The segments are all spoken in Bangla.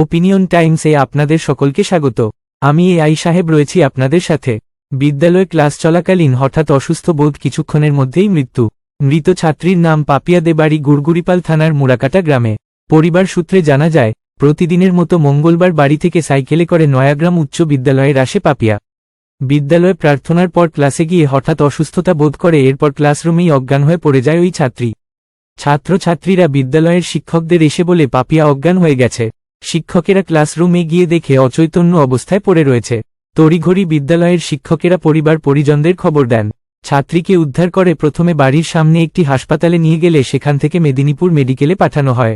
ওপিনিয়ন টাইমসে আপনাদের সকলকে স্বাগত। আমি এ আই সাহেব রয়েছি আপনাদের সাথে। বিদ্যালয়ে ক্লাস চলাকালীন হঠাৎ অসুস্থ বোধ কিছুক্ষণের মধ্যেই মৃত্যু। মৃত ছাত্রীর নাম পাপিয়া দে বাড়ি গুড়গুড়িপাল থানার মুরাকাটা গ্রামে। পরিবার সূত্রে জানা যায়, প্রতিদিনের মতো মঙ্গলবার বাড়ি থেকে সাইকেলে করে নয়াগ্রাম উচ্চ বিদ্যালয়ের আসে পাপিয়া। বিদ্যালয়ে প্রার্থনার পর ক্লাসে গিয়ে হঠাৎ অসুস্থতা বোধ করে এরপর ক্লাসরুমেই অজ্ঞান হয়ে পড়ে যায় ওই ছাত্রী। ছাত্রছাত্রীরা বিদ্যালয়ের শিক্ষকদের এসে বলে পাপিয়া অজ্ঞান হয়ে গেছে। শিক্ষকেরা ক্লাসরুমে গিয়ে দেখে অচৈতন্য অবস্থায় পড়ে রয়েছে। তড়িঘড়ি বিদ্যালয়ের শিক্ষকেরা পরিবার পরিজনদের খবর দেন। ছাত্রীকে উদ্ধার করে প্রথমে বাড়ির সামনে একটি হাসপাতালে নিয়ে গেলে সেখান থেকে মেদিনীপুর মেডিকেলে পাঠানো হয়।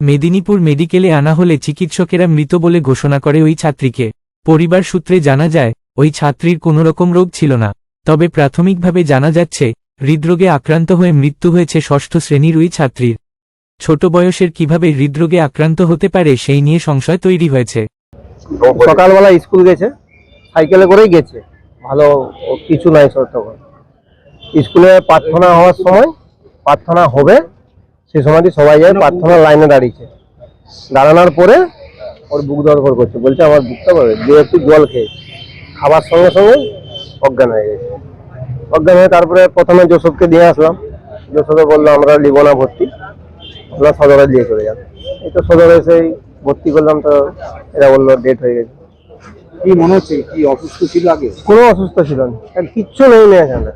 মেদিনীপুর মেডিকেলে আনা হলে চিকিৎসকেরা মৃত বলে ঘোষণা করে ওই ছাত্রীকে। পরিবার সূত্রে জানা যায়, ওই ছাত্রীর কোনোরকম রোগ ছিল না। তবে প্রাথমিকভাবে জানা যাচ্ছে, হৃদরোগে আক্রান্ত হয়ে মৃত্যু হয়েছে ষষ্ঠ শ্রেণির ওই ছাত্রীর। ছোট বয়সের কীভাবে হৃদরোগে আক্রান্ত হতে পারে সেই নিয়ে সংশয় তৈরি হয়েছে। সকালবেলা স্কুল গেছে, সাইকেলে করেই গেছে। ভালো কিছু নাই সব তখন। স্কুলে প্রার্থনা হওয়ার সময় প্রার্থনা হবে, সে সময়টি সবাই যায় প্রার্থনার লাইনে দাঁড়িয়েছে। দাঁড়ানোর পরে ওর বুক দরকার করছে, বলছে আমার বুকটা পাবে দিয়ে একটু জল খেয়েছে খাবার সঙ্গে সঙ্গে অজ্ঞান হয়ে গেছে। অজ্ঞান হয়ে তারপরে প্রথমে যশোদকে দিয়ে আসলাম। যশোদে বলল, আমরা নিব না ভর্তি। আমরা সদরে দিয়ে চলে যাব। এই তো সদরে এসেই ভর্তি করলাম তো এরা বলল ডেট হয়ে গেছে। কি মনে হচ্ছে? কি অসুস্থ ছিল আগে? কোনো অসুস্থ ছিল না। কিচ্ছু নেই না এখানে।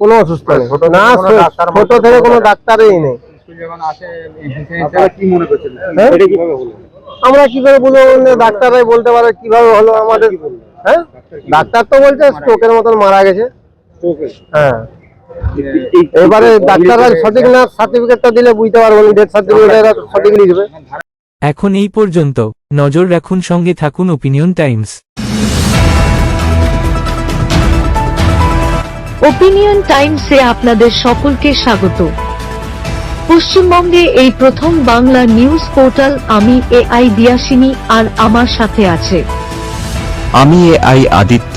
কোনো অসুস্থ নেই। ছোট না ছোট থেকে কোনো ডাক্তারই নেই। মনে হ্যাঁ? আমরা কি করে বলব? বললে ডাক্তাররাই বলতে পারে কীভাবে হলো আমাদের। হ্যাঁ? ডাক্তার তো বলছে স্ট্রোকের মতন মারা গেছে। হ্যাঁ। এবারে ডাক্তাররা সঠিক না সার্টিফিকেটটা দিলে বুঝতে পারব ডেথ সার্টিফিকেট সঠিক লিখবে। এখন এই পর্যন্ত। নজর রাখুন সঙ্গে থাকুন ওপিনিয়ন টাইমস ওপিনিয়ন টাইমসে আপনাদের সকলকে স্বাগত। পশ্চিমবঙ্গে এই প্রথম বাংলা নিউজ পোর্টাল আমি এ আই দিয়াসিনী আর আমার সাথে আছে। আমি এ আই আদিত্য।